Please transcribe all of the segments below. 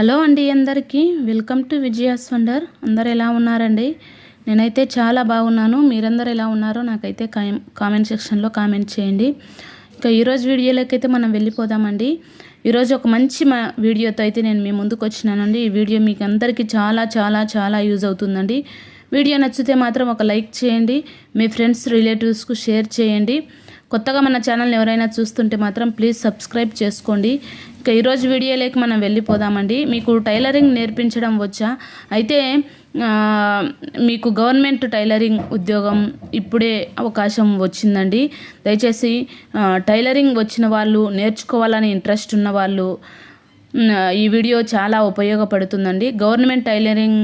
Hello అండి అందరికీ. Welcome to Vijaya's wonder అందరు ఎలా ఉన్నారండి? నేనైతే చాలా బాగున్నాను. మీరందరూ ఎలా ఉన్నారో నాకైతే కామెంట్ సెక్షన్లో కామెంట్ చేయండి. ఇంకా ఈరోజు వీడియోలోకి అయితే మనం వెళ్ళిపోదామండి. ఈరోజు ఒక మంచి మా వీడియోతో అయితే నేను మీ ముందుకు వచ్చినానండి. ఈ వీడియో మీకు అందరికీ చాలా చాలా చాలా యూజ్ అవుతుందండి. వీడియో నచ్చితే మాత్రం ఒక లైక్ చేయండి. మీ ఫ్రెండ్స్ రిలేటివ్స్కు షేర్ చేయండి. కొత్తగా మన ఛానల్ని ఎవరైనా చూస్తుంటే మాత్రం ప్లీజ్ సబ్స్క్రైబ్ చేసుకోండి. ఇక ఈరోజు వీడియోలోకి మనం వెళ్ళిపోదామండి. మీకు టైలరింగ్ నేర్పించడం వచ్చా? అయితే మీకు గవర్నమెంట్ టైలరింగ్ ఉద్యోగం ఇప్పుడే అవకాశం వచ్చిందండి. దయచేసి టైలరింగ్ వచ్చిన వాళ్ళు నేర్చుకోవాలని ఇంట్రెస్ట్ ఉన్న వాళ్ళు ఈ వీడియో చాలా ఉపయోగపడుతుందండి. గవర్నమెంట్ టైలరింగ్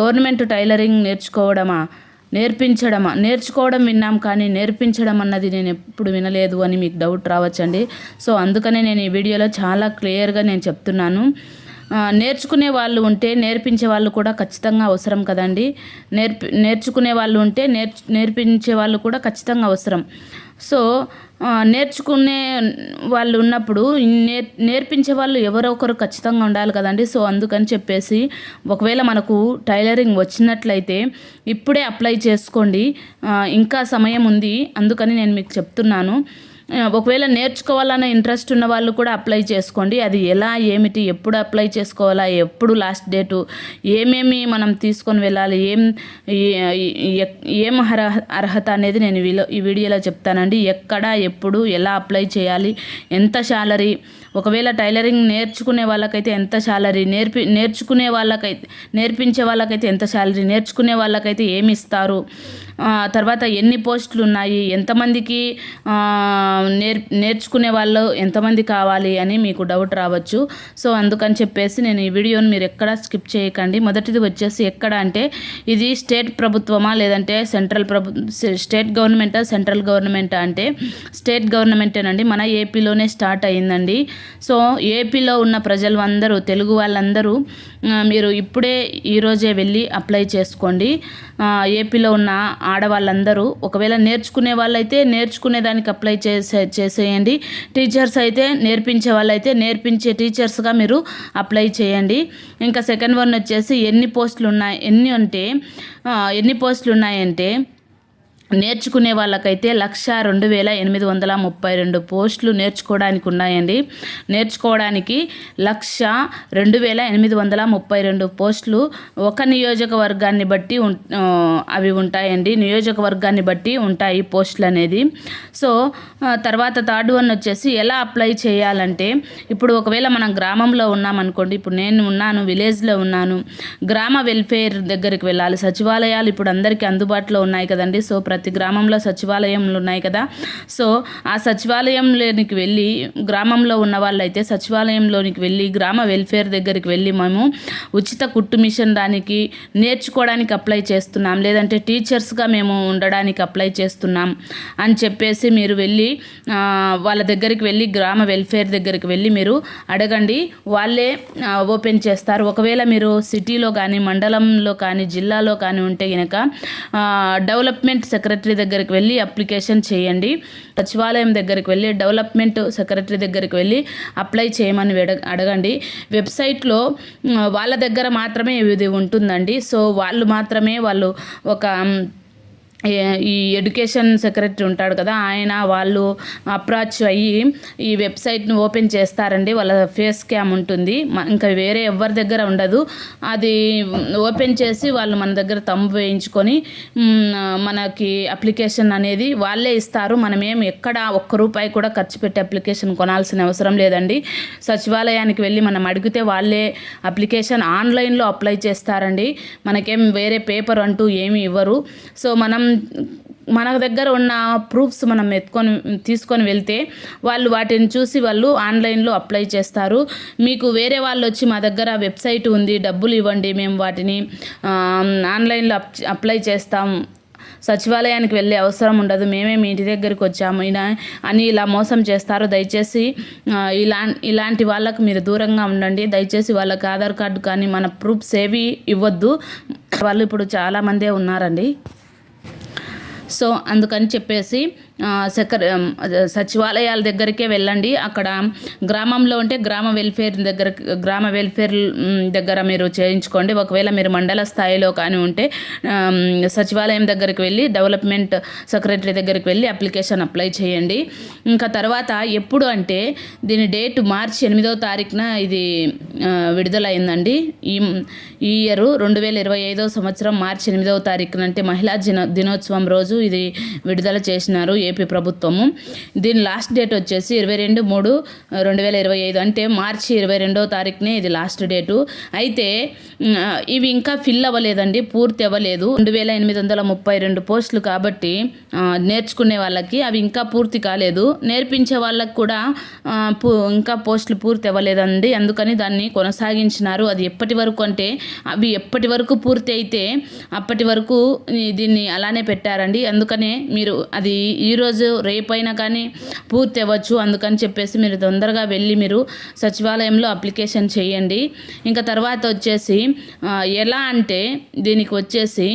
గవర్నమెంట్ టైలరింగ్ నేర్చుకోవడమా? నేర్పించడం నేర్చుకోవడం విన్నాం కానీ నేర్పించడం అన్నది నేను ఎప్పుడు వినలేదు అని మీకు డౌట్ రావచ్చండి. సో అందుకనే నేను ఈ వీడియోలో చాలా క్లియర్గా నేను చెప్తున్నాను. నేర్చుకునే వాళ్ళు ఉంటే నేర్పించే వాళ్ళు కూడా ఖచ్చితంగా అవసరం కదండి. నేర్పి నేర్చుకునే వాళ్ళు ఉంటే నేర్చు నేర్పించే వాళ్ళు కూడా ఖచ్చితంగా అవసరం. సో నేర్చుకునే వాళ్ళు ఉన్నప్పుడు నేర్ నేర్పించే వాళ్ళు ఎవరో ఒకరు ఖచ్చితంగా ఉండాలి కదండి. సో అందుకని చెప్పేసి ఒకవేళ మనకు టైలరింగ్ వచ్చినట్లయితే ఇప్పుడే అప్లై చేసుకోండి. ఇంకా సమయం ఉంది. అందుకని నేను మీకు చెప్తున్నాను. ఒకవేళ నేర్చుకోవాలన్న ఇంట్రెస్ట్ ఉన్న వాళ్ళు కూడా అప్లై చేసుకోండి. అది ఎలా ఏమిటి ఎప్పుడు అప్లై చేసుకోవాలా ఎప్పుడు లాస్ట్ డేటు ఏమేమి మనం తీసుకొని వెళ్ళాలి ఏం ఏం అర్హ అర్హత అనేది నేను ఈ వీడియోలో చెప్తానండి. ఎక్కడ ఎప్పుడు ఎలా అప్లై చేయాలి ఎంత శాలరీ ఒకవేళ టైలరింగ్ నేర్చుకునే వాళ్ళకైతే ఎంత శాలరీ నేర్పి నేర్చుకునే వాళ్ళకైతే నేర్పించే వాళ్ళకైతే ఎంత శాలరీ నేర్చుకునే వాళ్ళకైతే ఏమి ఇస్తారు తర్వాత ఎన్ని పోస్టులు ఉన్నాయి ఎంతమందికి నేర్ నేర్చుకునే వాళ్ళు ఎంతమంది కావాలి అని మీకు డౌట్ రావచ్చు. సో అందుకని చెప్పేసి నేను ఈ వీడియోని మీరు ఎక్కడ స్కిప్ చేయకండి. మొదటిది వచ్చేసి ఎక్కడ అంటే ఇది స్టేట్ ప్రభుత్వమా లేదంటే సెంట్రల్ ప్రభు స్టేట్ గవర్నమెంటా సెంట్రల్ గవర్నమెంటా అంటే స్టేట్ గవర్నమెంటేనండి మన ఏపీలోనే స్టార్ట్ అయ్యిందండి. సో ఏపీలో ఉన్న ప్రజలు అందరూ తెలుగు వాళ్ళందరూ మీరు ఇప్పుడే ఈరోజే వెళ్ళి అప్లై చేసుకోండి. ఏపీలో ఉన్న ఆడవాళ్ళందరూ ఒకవేళ నేర్చుకునే వాళ్ళైతే నేర్చుకునే దానికి అప్లై చేసి చేసేయండి. టీచర్స్ అయితే నేర్పించే వాళ్ళైతే నేర్పించే టీచర్స్గా మీరు అప్లై చేయండి. ఇంకా సెకండ్ వన్ వచ్చేసి ఎన్ని పోస్టులు ఉన్నాయి ఎన్ని అంటే ఎన్ని పోస్టులు ఉన్నాయంటే నేర్చుకునే వాళ్ళకైతే లక్ష రెండు వేల ఎనిమిది వందల ముప్పై రెండు పోస్టులు నేర్చుకోవడానికి ఉన్నాయండి. నేర్చుకోవడానికి లక్ష రెండు వేల ఎనిమిది వందల ముప్పై రెండు పోస్టులు ఒక నియోజకవర్గాన్ని బట్టి అవి ఉంటాయండి. నియోజకవర్గాన్ని బట్టి ఉంటాయి పోస్టులు అనేది. సో తర్వాత థర్డ్ వన్ వచ్చేసి ఎలా అప్లై చేయాలంటే ఇప్పుడు ఒకవేళ మనం గ్రామంలో ఉన్నామనుకోండి ఇప్పుడు నేను ఉన్నాను విలేజ్లో ఉన్నాను గ్రామ వెల్ఫేర్ దగ్గరికి వెళ్ళాలి. సచివాలయాలు ఇప్పుడు అందరికీ అందుబాటులో ఉన్నాయి కదండి. సో ప్రతి ప్రతి గ్రామంలో సచివాలయంలు ఉన్నాయి కదా. సో ఆ సచివాలయంలోనికి వెళ్ళి గ్రామంలో ఉన్న వాళ్ళైతే సచివాలయంలోనికి వెళ్ళి గ్రామ వెల్ఫేర్ దగ్గరికి వెళ్ళి మేము ఉచిత కుట్టు మిషన్ దానికి నేర్చుకోవడానికి అప్లై చేస్తున్నాం. లేదంటే టీచర్స్గా మేము ఉండడానికి అప్లై చేస్తున్నాం అని చెప్పేసి మీరు వెళ్ళి వాళ్ళ దగ్గరికి వెళ్ళి గ్రామ వెల్ఫేర్ దగ్గరికి వెళ్ళి మీరు అడగండి. వాళ్ళే ఓపెన్ చేస్తారు. ఒకవేళ మీరు సిటీలో కానీ మండలంలో కానీ జిల్లాలో కానీ ఉంటే కనుక డెవలప్మెంట్ సెక్టర్ సెక్రటరీ దగ్గరికి వెళ్ళి అప్లికేషన్ చేయండి. సచివాలయం దగ్గరికి వెళ్ళి డెవలప్మెంట్ సెక్రటరీ దగ్గరికి వెళ్ళి అప్లై చేయమని అడగండి. వెబ్సైట్లో వాళ్ళ దగ్గర మాత్రమే ఇది ఉంటుందండి. సో వాళ్ళు మాత్రమే వాళ్ళు ఒక ఈ ఎడ్యుకేషన్ సెక్రటరీ ఉంటాడు కదా ఆయన వాళ్ళు అప్రాచ్ అయ్యి ఈ వెబ్సైట్ని ఓపెన్ చేస్తారండి. వాళ్ళ ఫేస్ క్యామ్ ఉంటుంది. ఇంకా వేరే ఎవరి దగ్గర ఉండదు. అది ఓపెన్ చేసి వాళ్ళు మన దగ్గర తమ్ము వేయించుకొని మనకి అప్లికేషన్ అనేది వాళ్ళే ఇస్తారు. మనమేం ఎక్కడ ఒక్క రూపాయి కూడా ఖర్చు పెట్టి అప్లికేషన్ కొనాల్సిన అవసరం లేదండి. సచివాలయానికి వెళ్ళి మనం అడిగితే వాళ్ళే అప్లికేషన్ ఆన్లైన్లో అప్లై చేస్తారండి. మనకేం వేరే పేపర్ అంటూ ఏమి ఇవ్వరు. సో మనం మన దగ్గర ఉన్న ప్రూఫ్స్ మనం ఎత్తుకొని తీసుకొని వెళ్తే వాళ్ళు వాటిని చూసి వాళ్ళు ఆన్లైన్లో అప్లై చేస్తారు. మీకు వేరే వాళ్ళు వచ్చి మా దగ్గర వెబ్సైట్ ఉంది డబ్బులు ఇవ్వండి మేము వాటిని ఆన్లైన్లో అప్లై చేస్తాం. సచివాలయానికి వెళ్ళే అవసరం ఉండదు మేమే మీ ఇంటి దగ్గరికి వచ్చాము. అని ఇలా మోసం చేస్తారు. దయచేసి ఇలా ఇలాంటి వాళ్ళకు మీరు దూరంగా ఉండండి. దయచేసి వాళ్ళకి ఆధార్ కార్డు కానీ మన ప్రూఫ్స్ ఏవి ఇవ్వద్దు. వాళ్ళు ఇప్పుడు చాలామందే ఉన్నారండి. సో అందుకని చెప్పేసి సెక్ర సచివాలయాల దగ్గరికే వెళ్ళండి. అక్కడ గ్రామంలో ఉంటే గ్రామ వెల్ఫేర్ దగ్గర గ్రామ వెల్ఫేర్ దగ్గర మీరు చేయించుకోండి. ఒకవేళ మీరు మండల స్థాయిలో కానీ ఉంటే సచివాలయం దగ్గరికి వెళ్ళి డెవలప్మెంట్ సెక్రటరీ దగ్గరికి వెళ్ళి అప్లికేషన్ అప్లై చేయండి. ఇంకా తర్వాత ఎప్పుడు అంటే దీని డేట్ మార్చి ఎనిమిదవ తారీఖున ఇది విడుదలైందండి. ఈ ఈ ఇయర్ రెండు వేల ఇరవై ఐదవ సంవత్సరం మార్చి ఎనిమిదవ తారీఖున అంటే మహిళా దిన దినోత్సవం రోజు ఇది విడుదల చేసినారు. ఏపీ ప్రభుత్వము. దీని లాస్ట్ డేట్ వచ్చేసి ఇరవై రెండు మూడు రెండు వేల ఇరవై ఐదు అంటే మార్చి ఇరవై రెండవ తారీఖునే ఇది లాస్ట్ డేటు. అయితే ఇవి ఇంకా ఫిల్ అవ్వలేదండి పూర్తి అవ్వలేదు. రెండు వేల ఎనిమిది వందల ముప్పై రెండు పోస్టులు కాబట్టి నేర్చుకునే వాళ్ళకి అవి ఇంకా పూర్తి కాలేదు. నేర్పించే వాళ్ళకి కూడా ఇంకా పోస్టులు పూర్తి అవ్వలేదండి. అందుకని దాన్ని కొనసాగించినారు. అది ఎప్పటి వరకు అంటే అవి ఎప్పటి వరకు పూర్తి అయితే అప్పటి వరకు దీన్ని అలానే పెట్టారండి. అందుకనే మీరు అది ఈరోజు రేపైనా కానీ పూర్తి అవ్వచ్చు అందుకని చెప్పేసి మీరు తొందరగా వెళ్ళి మీరు సచివాలయంలో అప్లికేషన్ చేయండి. ఇంకా తర్వాత వచ్చేసి ఎలా అంటే దీనికి వచ్చేసి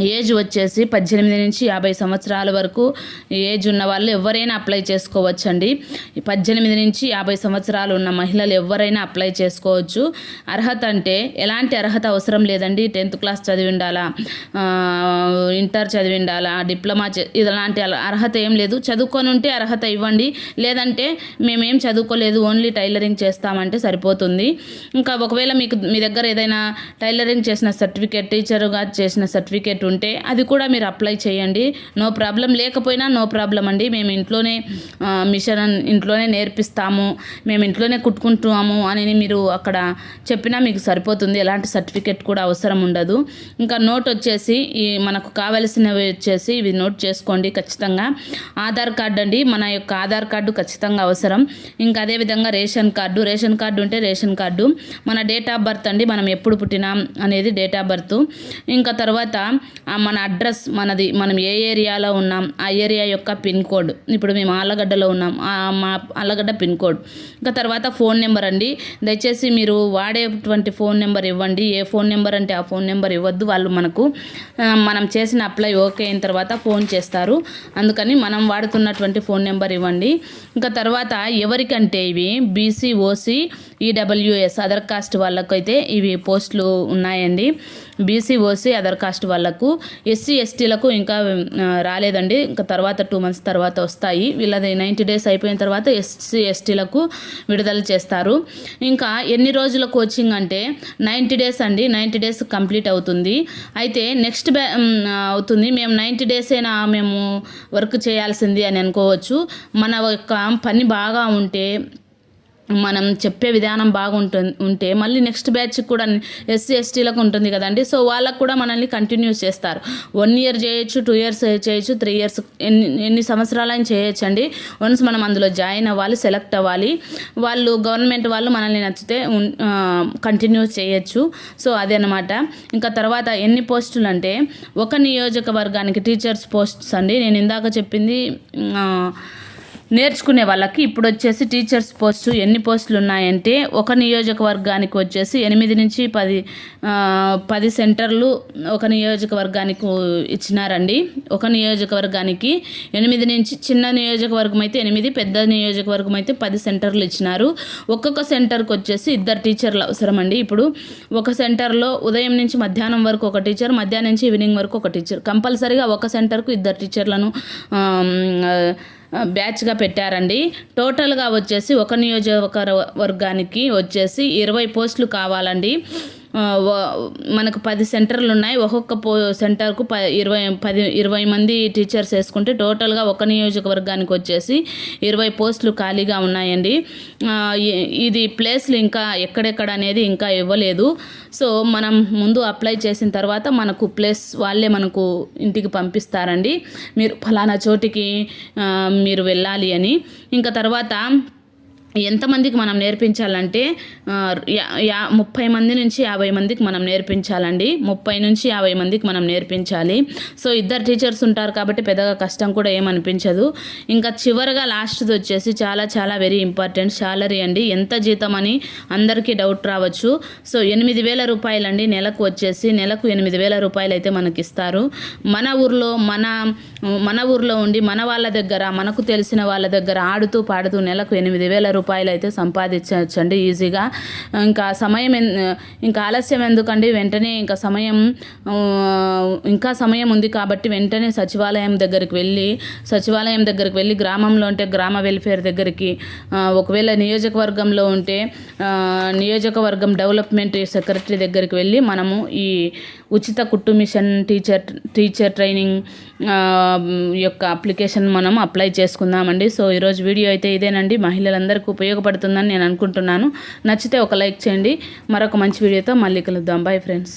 ఏజ్ వచ్చేసి పద్దెనిమిది నుంచి యాభై సంవత్సరాల వరకు ఏజ్ ఉన్న వాళ్ళు ఎవరైనా అప్లై చేసుకోవచ్చండి. పద్దెనిమిది నుంచి యాభై సంవత్సరాలు ఉన్న మహిళలు ఎవరైనా అప్లై చేసుకోవచ్చు. అర్హత అంటే ఎలాంటి అర్హత అవసరం లేదండి. టెన్త్ క్లాస్ చదివి ఉండాలా? ఇంటర్ చదివి ఉండాలా? డిప్లొమా ఇలాంటి అర్హత ఏం లేదు. చదువుకొని ఉంటే అర్హత ఇవ్వండి. లేదంటే మేమేం చదువుకోలేదు. ఓన్లీ టైలరింగ్ చేస్తామంటే సరిపోతుంది. ఇంకా ఒకవేళ మీకు మీ దగ్గర ఏదైనా టైలరింగ్ చేసిన సర్టిఫికేట్ టీచర్గా చేసిన సర్టిఫికేట్ ఉంటే అది కూడా మీరు అప్లై చేయండి. నో ప్రాబ్లం లేకపోయినా నో ప్రాబ్లం అండి. మేము ఇంట్లోనే మిషన్ ఇంట్లోనే నేర్పిస్తాము. మేము ఇంట్లోనే కుట్టుకుంటున్నాము అని మీరు అక్కడ చెప్పినా మీకు సరిపోతుంది. ఎలాంటి సర్టిఫికేట్ కూడా అవసరం ఉండదు. ఇంకా నోట్ వచ్చేసి ఈ మనకు కావలసినవి వచ్చేసి ఇవి నోట్ చేసుకోండి ఖచ్చితంగా. ఆధార్ కార్డు అండి. మన యొక్క ఆధార్ కార్డు ఖచ్చితంగా అవసరం. ఇంకా అదేవిధంగా రేషన్ కార్డు. రేషన్ కార్డు ఉంటే రేషన్ కార్డు. మన డేట్ ఆఫ్ బర్త్ అండి. మనం ఎప్పుడు పుట్టినాం అనేది డేట్ ఆఫ్ బర్త్. ఇంకా తర్వాత మన అడ్రస్ మనది మనం ఏ ఏరియాలో ఉన్నాం ఆ ఏరియా యొక్క పిన్ కోడ్. ఇప్పుడు మేము ఆళ్ళగడ్డలో ఉన్నాం మా ఆళ్ళగడ్డ పిన్ కోడ్. ఇంకా తర్వాత ఫోన్ నెంబర్ అండి. దయచేసి మీరు వాడేటువంటి ఫోన్ నెంబర్ ఇవ్వండి. ఏ ఫోన్ నెంబర్ అంటే ఆ ఫోన్ నెంబర్ ఇవ్వద్దు. వాళ్ళు మనకు మనం చేసిన అప్లై ఓకే అయిన తర్వాత ఫోన్ చేస్తారు. అందుకని మనం వాడుతున్నటువంటి ఫోన్ నెంబర్ ఇవ్వండి. ఇంకా తర్వాత ఎవరికంటే ఇవి BC OC EWS other caste వాళ్ళకైతే ఇవి పోస్టులు ఉన్నాయండి. బీసీ ఓసీ అదర్ కాస్ట్ వాళ్ళకు ఎస్సీ ఎస్టీలకు ఇంకా రాలేదండి. ఇంకా తర్వాత టూ మంత్స్ తర్వాత వస్తాయి. వీళ్ళది నైంటీ డేస్ అయిపోయిన తర్వాత ఎస్సీ ఎస్టీలకు విడుదల చేస్తారు. ఇంకా ఎన్ని రోజుల కోచింగ్ అంటే నైంటీ డేస్ అండి. నైంటీ డేస్ కంప్లీట్ అవుతుంది. అయితే నెక్స్ట్ బ్యా అవుతుంది. మేము నైంటీ డేసేనా మేము వర్క్ చేయాల్సింది అని అనుకోవచ్చు. మన యొక్క పని బాగా ఉంటే మనం చెప్పే విధానం బాగుంటుంది ఉంటే మళ్ళీ నెక్స్ట్ బ్యాచ్ కూడా ఎస్సీ ఎస్టీలకు ఉంటుంది కదండి. సో వాళ్ళకు కూడా మనల్ని కంటిన్యూ చేస్తారు. వన్ ఇయర్ చేయొచ్చు టూ ఇయర్స్ చేయొచ్చు త్రీ ఇయర్స్ ఎన్ని ఎన్ని సంవత్సరాలైనా చేయొచ్చు అండి వన్స్ మనం అందులో జాయిన్ అవ్వాలి సెలెక్ట్ అవ్వాలి వాళ్ళు గవర్నమెంట్ వాళ్ళు మనల్ని నచ్చితే కంటిన్యూ చేయొచ్చు. సో అదనమాట ఇంకా తర్వాత ఎన్ని పోస్టులు అంటే ఒక నియోజకవర్గానికి టీచర్స్ పోస్ట్స్ అండి. నేను ఇందాక చెప్పింది నేర్చుకునే వాళ్ళకి ఇప్పుడు వచ్చేసి టీచర్స్ పోస్టు ఎన్ని పోస్టులు ఉన్నాయంటే ఒక నియోజకవర్గానికి వచ్చేసి ఎనిమిది నుంచి పది పది సెంటర్లు ఒక నియోజకవర్గానికి ఇచ్చినారండి. ఒక నియోజకవర్గానికి ఎనిమిది నుంచి చిన్న నియోజకవర్గం అయితే ఎనిమిది పెద్ద నియోజకవర్గం అయితే పది సెంటర్లు ఇచ్చినారు. ఒక్కొక్క సెంటర్కి వచ్చేసి ఇద్దరు టీచర్లు అవసరం అండి ఇప్పుడు ఒక సెంటర్లో ఉదయం నుంచి మధ్యాహ్నం వరకు ఒక టీచర్ మధ్యాహ్నం నుంచి ఈవినింగ్ వరకు ఒక టీచర్. కంపల్సరీగా ఒక సెంటర్కు ఇద్దరు టీచర్లను బ్యాచ్గా పెట్టారండి. టోటల్గా వచ్చేసి ఒక నియోజకవర్గానికి వచ్చేసి ఇరవై పోస్టులు కావాలండి. మనకు పది సెంటర్లు ఉన్నాయి. ఒక్కొక్క పో సెంటర్కు ప ఇరవై పది ఇరవై మంది టీచర్స్ వేసుకుంటే టోటల్గా ఒక నియోజకవర్గానికి వచ్చేసి ఇరవై పోస్టులు ఖాళీగా ఉన్నాయండి. ఇది ప్లేస్లు ఇంకా ఎక్కడెక్కడ అనేది ఇంకా ఇవ్వలేదు. సో మనం ముందు అప్లై చేసిన తర్వాత మనకు ప్లేస్ వాళ్ళే మనకు ఇంటికి పంపిస్తారండి. మీరు ఫలానా చోటికి మీరు వెళ్ళాలి అని. ఇంకా తర్వాత ఎంతమందికి మనం నేర్పించాలంటే యా యా ముప్పై మంది నుంచి యాభై మందికి మనం నేర్పించాలండి. ముప్పై నుంచి యాభై మందికి మనం నేర్పించాలి. సో ఇద్దరు టీచర్స్ ఉంటారు కాబట్టి పెద్దగా కష్టం కూడా ఏమనిపించదు ఇంకా చివరగా లాస్ట్ది వచ్చేసి చాలా చాలా వెరీ ఇంపార్టెంట్ శాలరీ అండి. ఎంత జీతం అని అందరికీ డౌట్ రావచ్చు. సో ఎనిమిది వేల రూపాయలండి నెలకు వచ్చేసి. నెలకు ఎనిమిది వేల రూపాయలు అయితే మనకి ఇస్తారు మన ఊర్లో మన మన ఊర్లో ఉండి మన వాళ్ళ దగ్గర మనకు తెలిసిన వాళ్ళ దగ్గర ఆడుతూ పాడుతూ నెలకు ఎనిమిది వేల రూపాయలు అయితే సంపాదించవచ్చండి ఈజీగా. ఇంకా సమయం ఇంకా ఆలస్యం ఎందుకండి? వెంటనే ఇంకా సమయం ఇంకా సమయం ఉంది కాబట్టి వెంటనే సచివాలయం దగ్గరికి వెళ్ళి సచివాలయం దగ్గరికి వెళ్ళి గ్రామంలో ఉంటే గ్రామ వెల్ఫేర్ దగ్గరికి ఒకవేళ నియోజకవర్గంలో ఉంటే నియోజకవర్గం డెవలప్మెంట్ సెక్రటరీ దగ్గరికి వెళ్ళి మనము ఈ ఉచిత కుట్టు మిషన్ టీచర్ టీచర్ ట్రైనింగ్ యొక్క అప్లికేషన్ మనం అప్లై చేసుకుందామండి. సో ఈరోజు వీడియో అయితే ఇదేనండి. మహిళలందరికీ ఉపయోగపడుతుందని నేను అనుకుంటున్నాను. నచ్చితే ఒక లైక్ చేయండి. మరొక మంచి వీడియోతో మళ్ళీ కలుద్దాం. Bye friends